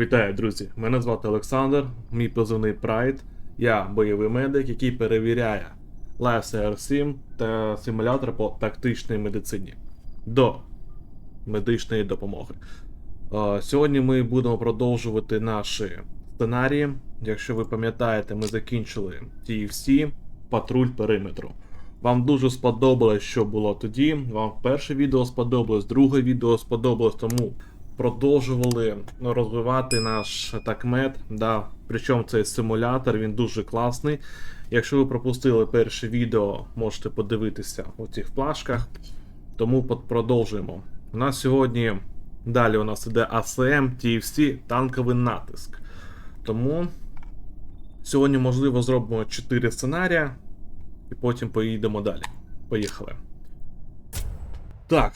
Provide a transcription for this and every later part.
Вітаю, друзі! Мене звати Олександр, мій позивний Pride. Я бойовий медик, який перевіряє LifeCR 7 та симулятор по тактичній медицині до медичної допомоги. Е, Сьогодні ми будемо продовжувати наші сценарії. Якщо ви пам'ятаєте, ми закінчили TFC патруль периметру. Вам дуже сподобалось, що було тоді. Вам перше відео сподобалось, друге відео сподобалось, тому продовжували розвивати наш такмет. Да. Причому цей симулятор він дуже класний. Якщо ви пропустили перше відео, можете подивитися у цих флажках. Тому продовжуємо. У нас сьогодні далі у нас іде АСМ, TFC, танковий натиск. Тому сьогодні, можливо, зробимо 4 сценарія і потім поїдемо далі. Поїхали. Так,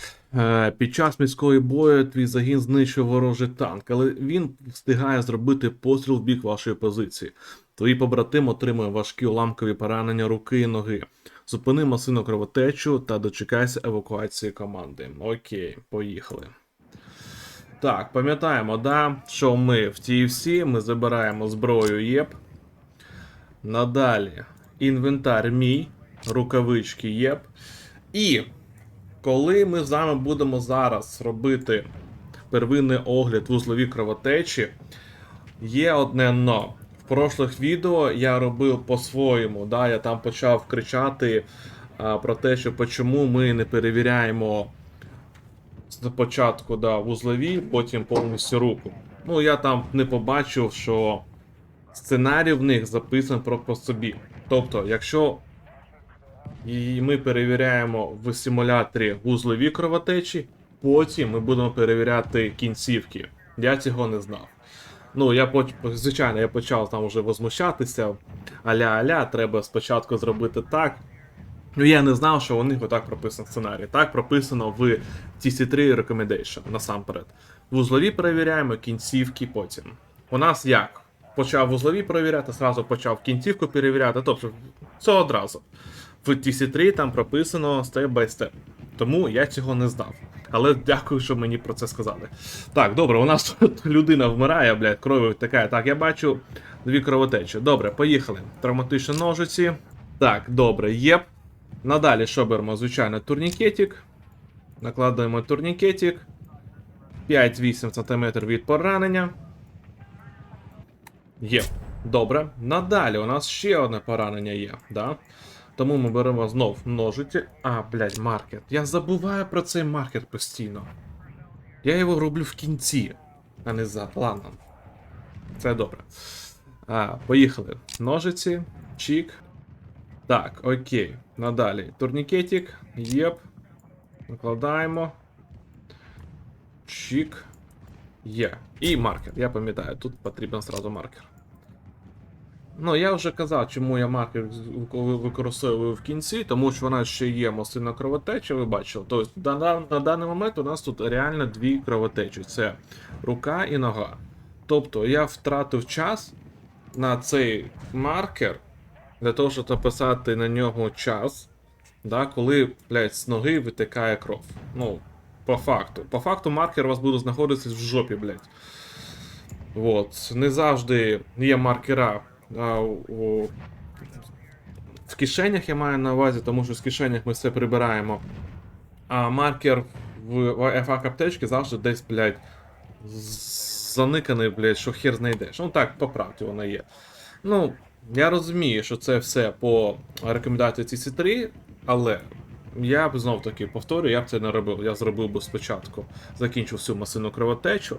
під час міської бою твій загін знищив ворожий танк, але він встигає зробити постріл в бік вашої позиції. Твої побратим отримує важкі уламкові поранення руки і ноги. Зупини масивну кровотечу та дочекайся евакуації команди. Окей, поїхали. Так, пам'ятаємо, да, що ми в TFC, ми забираємо зброю ЄП. Надалі інвентар мій, рукавички ЄП. І коли ми з вами будемо зараз робити первинний огляд вузлові кровотечі, є одне но. В прошлих відео я робив по-своєму. Да? Я там почав кричати а, про те, що чому ми не перевіряємо спочатку да, вузлові, потім повністю руку. Ну, я там не побачив, що сценарій в них записаний про по собі. Тобто, якщо і ми перевіряємо в симуляторі вузлові кровотечі, потім ми будемо перевіряти кінцівки. Я цього не знав. Ну, я звичайно, я почав там вже возмущатися. Аля-аля, треба спочатку зробити так. Ну, я не знав, що у них отак прописано сценарій. Так прописано в TC3 Recommendation насамперед. Вузлові перевіряємо, кінцівки потім. У нас як? Почав вузлові перевіряти, зразу почав кінцівку перевіряти, тобто все одразу. В TC3 там прописано степ by степ. Тому я цього не знав. Але дякую, що мені про це сказали. Так, добре, у нас тут людина вмирає, блядь, крові втекає. Так, я бачу дві кровотечі. Добре, поїхали. Травматичні ножиці. Так, добре, єп. Надалі що беремо? Звичайно, турнікетик. Накладаємо турнікетик. 5-8 см від поранення. Є. Добре. Надалі у нас ще одне поранення є, да? Тому ми беремо знов ножиці. А, блядь, маркер. Я забуваю про цей маркер постійно. Я його роблю в кінці, а не за. Ладно. Це добре. А, поїхали. Ножиці, чік. Так, окей. Надалі. Турнікетик. Єп. Накладаємо. Чік. Є. І маркер. Я пам'ятаю, тут потрібен зразу маркер. Ну, я вже казав, чому я маркер використовую в кінці, тому що вона ще є масивна кровотеча, ви бачили. Тобто на, на даний момент у нас тут реально дві кровотечі: це рука і нога. Тобто я втратив час на цей маркер для того, щоб написати на нього час, да, коли, блядь, з ноги витикає кров. Ну, по факту. По факту маркер у вас буде знаходитися в жопі, блядь. От. Не завжди є маркера а, у... в кишенях я маю на увазі, тому що з кишенях ми все прибираємо. А маркер в FA аптечці завжди десь, блядь, заниканий, блядь, що хер знайдеш. Ну так, по правді воно є. Ну, я розумію, що це все по рекомендації CC3, але я б знов таки повторюю, я б це не робив. Я зробив би спочатку, закінчив всю масивну кровотечу,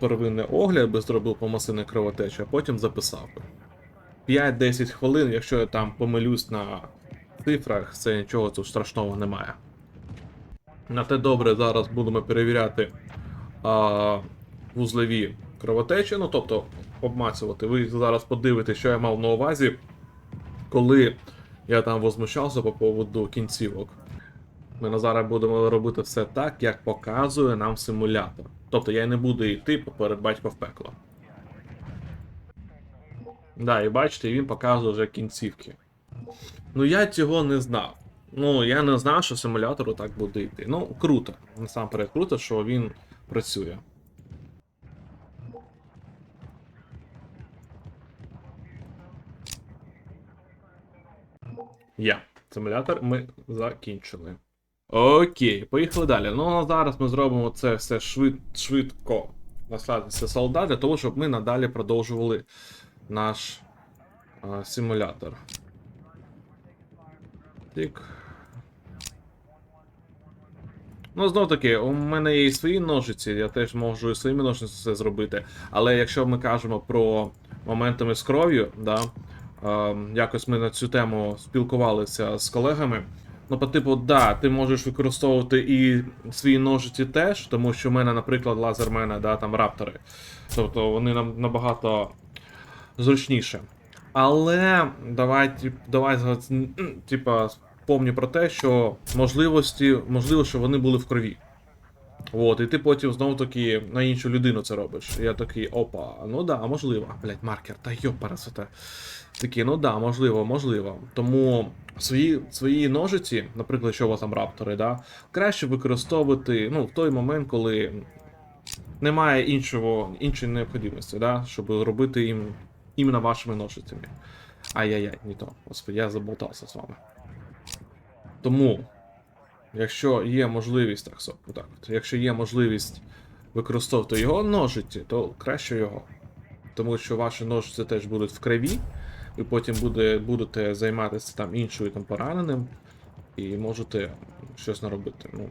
первинний огляд би зробив по масивній кровотечі, а потім записав би. 5-10 хвилин, якщо я там помилюсь на цифрах, це нічого тут страшного немає. На те добре, зараз будемо перевіряти а, вузлові кровотечі, ну тобто обмацувати. Ви зараз подивитесь, що я мав на увазі, коли я там возмущався по поводу кінцівок. Ми на зараз будемо робити все так, як показує нам симулятор. Тобто я не буду йти поперед батько в пекло. Да, і бачите, він показує вже кінцівки. Ну я цього не знав. Ну, я не знав, що симулятору так буде йти. Ну, круто. Насамперед круто, що він працює. Я. Yeah. Симулятор ми закінчили. Окей, поїхали далі. Ну а зараз ми зробимо це все швид, швидко. Наслатися солдат для того, щоб ми надалі продовжували наш а, симулятор. Тик. Ну, знов таки, у мене є і свої ножиці, я теж можу і своїми ножицями це зробити. Але якщо ми кажемо про моментами з кров'ю, да, е, якось ми на цю тему спілкувалися з колегами. Ну, по типу, да, ти можеш використовувати і свої ножиці теж, тому що в мене, наприклад, лазермена, да, там раптори. Тобто вони нам набагато зручніше. Але давай, давай типа, помню про те, що можливості, можливо, що вони були в крові. От, і ти потім знову таки на іншу людину це робиш. Я такий, опа, ну да, можливо. Блять, маркер, та йопарасоте. Такий, ну да, можливо, можливо. Тому свої, свої ножиці, наприклад, якщо у вас там раптори, да, краще використовувати ну, в той момент, коли немає іншого, іншої необхідності, да, щоб робити їм іменно вашими ножицями. Ай-яй-яй, не то. Господи, я заболтався з вами. Тому, якщо є можливість, так, стоп, отак, от, якщо є можливість використовувати його ножиці, то краще його. Тому що ваші ножиці теж будуть в крові, ви потім буде, будете займатися там іншою там пораненим, і можете щось наробити. Ну.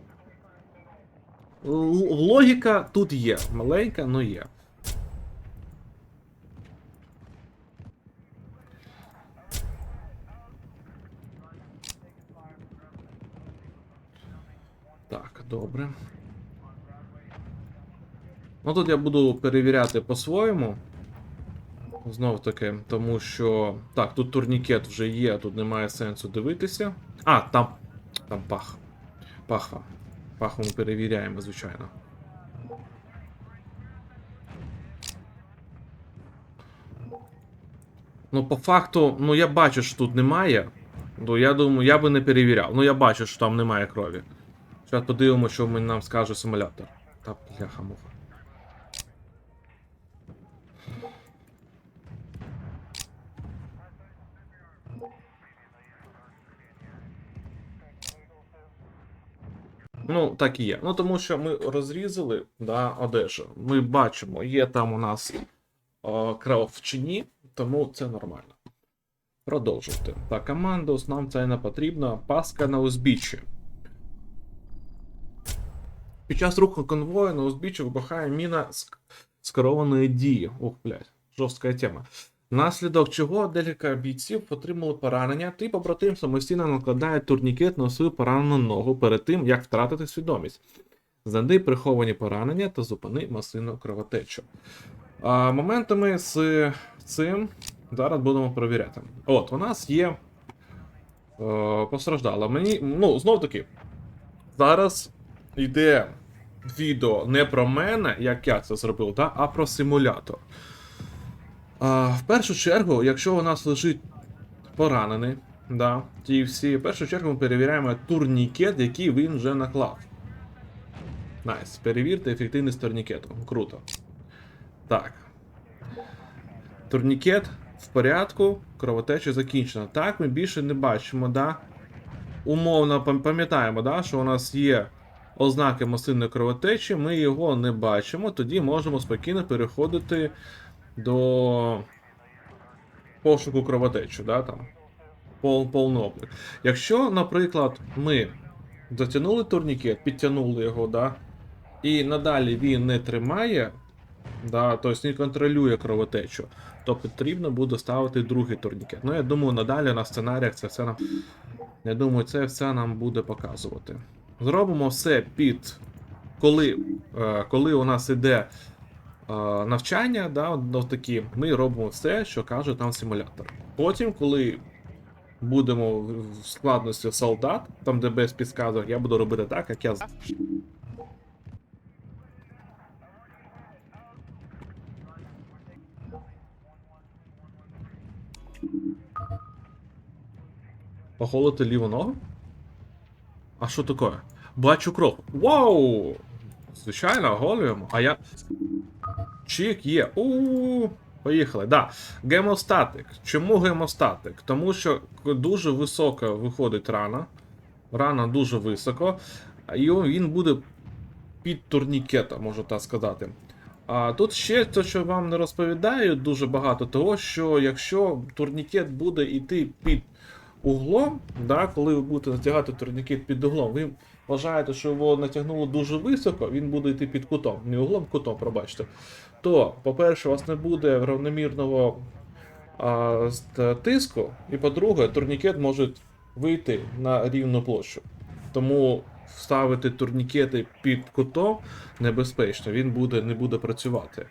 Логіка тут є. Маленька, але є. Так, добре. Ну тут я буду перевіряти по-своєму. Знов таки, тому що. Так, тут турнікет вже є, тут немає сенсу дивитися. А, там. Там пах. Паха. Паху ми перевіряємо, звичайно. Ну, по факту, ну я бачу, що тут немає. Ну, я думаю, я би не перевіряв. Ну, я бачу, що там немає крові. Зараз подивимося, що мені нам скаже симулятор. Та бляха муха. Ну, так і є. Ну, тому що ми розрізали да, одежу. Ми бачимо, є там у нас о, кров чи ні, тому це нормально. Продовжувати. Так, командос, нам це не потрібно. Паска на узбіччі. Під час руху конвою на узбіччі вибухає міна ск- скерованої дії. Ух, блядь, жорстка тема. Внаслідок чого декілька бійців отримали поранення, ти побратим самостійно накладає турнікет на свою поранену ногу перед тим, як втратити свідомість. Знайди приховані поранення та зупини масивну кровотечу. А, моментами з цим зараз будемо перевіряти. От, у нас є е, постраждала. Мені, ну, знов таки, зараз йде відео не про мене, як я це зробив, та, а про симулятор. А, в першу чергу, якщо у нас лежить поранений, да, всі, в першу чергу ми перевіряємо турнікет, який він вже наклав. Найс. Перевірте ефективність турнікету. Круто. Так. Турнікет в порядку, кровотеча закінчена. Так, ми більше не бачимо, да? Умовно пам'ятаємо, да, що у нас є ознаки масивної кровотечі, ми його не бачимо, тоді можемо спокійно переходити до пошуку кровотечі, да, там. Повний облік. Якщо, наприклад, ми затягнули турнікет, підтягнули його, да, і надалі він не тримає, да, тобто не контролює кровотечу, то потрібно буде ставити другий турнікет. Ну, я думаю, надалі на сценаріях це все нам. Я думаю, це все нам буде показувати. Зробимо все під коли, е, коли у нас іде е, навчання, да, такі, ми робимо все, що каже там симулятор. Потім, коли будемо в складності солдат, там де без підсказок, я буду робити так, як я Поголити ліву ногу? А що таке? Бачу кров. Вау! Звичайно, оголюємо. А я. Чик є. у Поїхали. Да. Гемостатик. Чому гемостатик? Тому що дуже високо виходить рана. Рана дуже високо. І він буде під турнікетом, можу так сказати. А тут ще те, що вам не розповідаю, дуже багато того, що якщо турнікет буде йти під углом, да, коли ви будете натягати турнікет під углом, ви вважаєте, що його натягнуло дуже високо, він буде йти під кутом. Не углом, кутом, пробачте. То, по-перше, у вас не буде рівномірного а, тиску, і по-друге, турнікет може вийти на рівну площу. Тому ставити турнікети під кутом небезпечно, він буде, не буде працювати.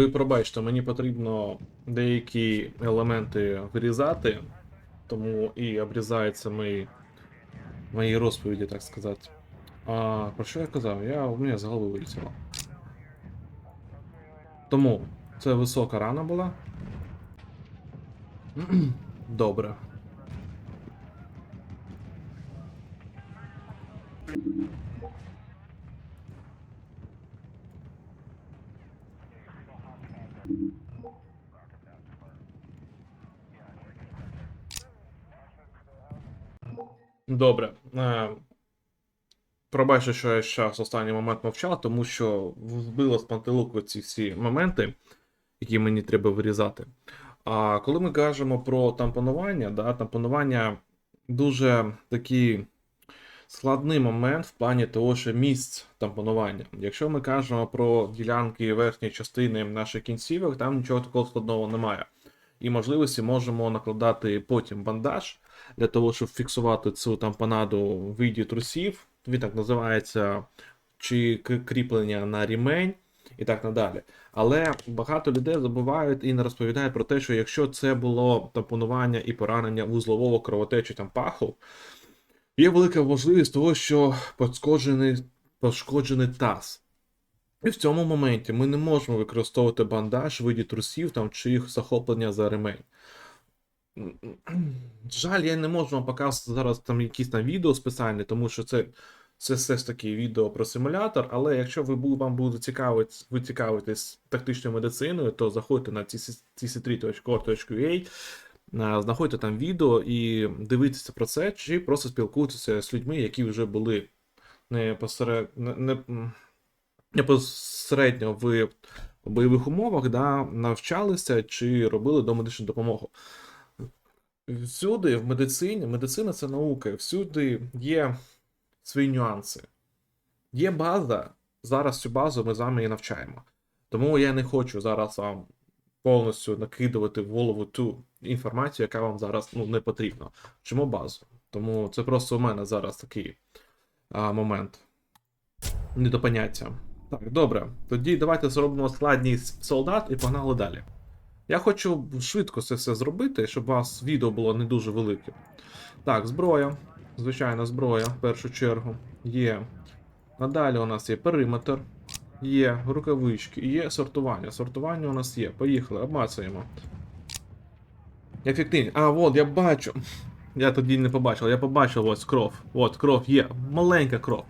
Ви пробачте, мені потрібно деякі елементи вирізати, тому і обрізаються мої, мої розповіді, так сказати. А про що я казав? Я у мене з голови вилетіло. Тому це висока рана була. Добре. Добре. Е, Пробачте, що я зараз в останній момент мовчав, тому що вбило з пантелику ці всі моменти, які мені треба вирізати. А коли ми кажемо про тампонування, да, тампонування дуже такий складний момент в плані того, що місць тампонування. Якщо ми кажемо про ділянки верхньої частини наших кінцівок, там нічого такого складного немає. І можливості можемо накладати потім бандаж для того, щоб фіксувати цю тампонаду в виді трусів. Він так називається, чи кріплення на рімень і так надалі. Але багато людей забувають і не розповідають про те, що якщо це було тампонування і поранення вузлового кровотечі там паху, є велика можливість того, що пошкоджений, пошкоджений таз. І в цьому моменті ми не можемо використовувати бандаж в виді трусів там, чи їх захоплення за ремень. Жаль, я не можу вам показати зараз там якісь там відео спеціальні, тому що це, це все ж таки відео про симулятор. Але якщо ви вам буде цікавить, ви цікавитесь тактичною медициною, то заходьте на tc3.org.ua, а, знаходьте там відео і дивіться про це, чи просто спілкуйтеся з людьми, які вже були не посеред... не, не, непосередньо в бойових умовах, да, навчалися чи робили домедичну допомогу. Всюди в медицині, медицина це наука, всюди є свої нюанси. Є база, зараз цю базу ми з вами і навчаємо. Тому я не хочу зараз вам повністю накидувати в голову ту інформацію, яка вам зараз ну, не потрібна. Чому базу? Тому це просто у мене зараз такий а, момент. Не до поняття. Так, добре. Тоді давайте зробимо складність солдат і погнали далі. Я хочу швидко це все зробити, щоб у вас відео було не дуже велике. Так, зброя. Звичайна зброя, в першу чергу. Є. Надалі у нас є периметр, є рукавички, є сортування. Сортування у нас є. Поїхали, обмацуємо. Ефективність. А, от, я бачу. Я тоді не побачив, я побачив ось кров. От, кров є. Маленька кров.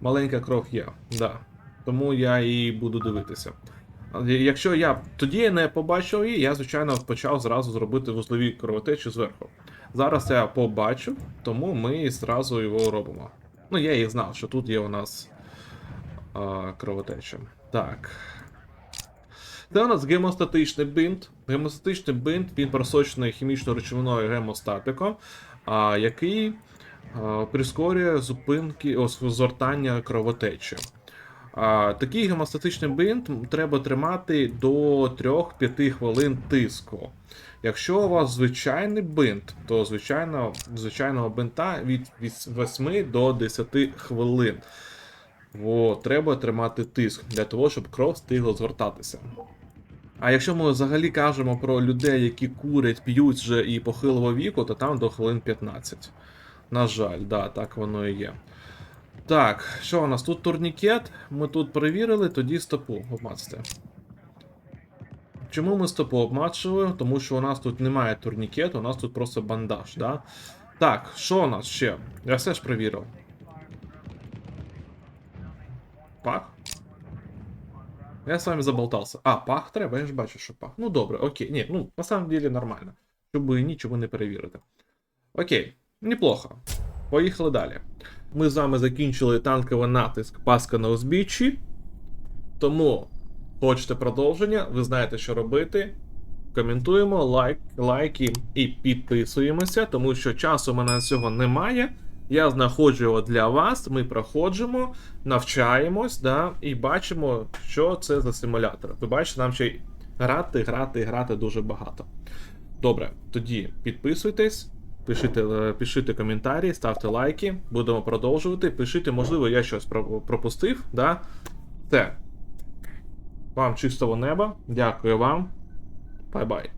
Маленька кров є, да. Тому я і буду дивитися. Якщо я тоді не побачив її, я, звичайно, почав зразу зробити вузлові кровотечі зверху. Зараз я побачив, тому ми зразу його робимо. Ну, я і знав, що тут є у нас а, кровотеча. Так. Це у нас гемостатичний бинт. Гемостатичний бинт він просочений хімічною речовиною гемостатиком, а, який а, прискорює зупинки о, згортання кровотечі. Такий гемостатичний бинт треба тримати до 3-5 хвилин тиску. Якщо у вас звичайний бинт, то звичайно, звичайного бинта від 8 до 10 хвилин. О, треба тримати тиск для того, щоб кров встигла згортатися. А якщо ми взагалі кажемо про людей, які курять, п'ють вже і похилого віку, то там до хвилин 15. На жаль, да, так воно і є. Так, що у нас? Тут турнікет. Ми тут перевірили, тоді стопу обмацати. Чому ми стопу обмацували? Тому що у нас тут немає турнікету, у нас тут просто бандаж, да? Так, що у нас ще? Я все ж перевірив. Пах? Я з вами заболтався. А, пах треба, я ж бачу, що пах. Ну добре, окей. Ні, ну на самом деле нормально. Щоб нічого не перевірити. Окей, неплохо. Поїхали далі. Ми з вами закінчили танковий натиск Паска на узбіччі. Тому хочете продовження, ви знаєте, що робити. Коментуємо, лайк, лайки і підписуємося, тому що часу у мене цього немає. Я знаходжу його для вас. Ми проходжимо, навчаємось, да, і бачимо, що це за симулятор. Ви бачите, нам ще й грати, грати, грати дуже багато. Добре, тоді підписуйтесь, пишіть, пишіть коментарі, ставте лайки, будемо продовжувати. Пишіть, можливо, я щось пропустив. Да? Все. Вам чистого неба. Дякую вам. Бай-бай.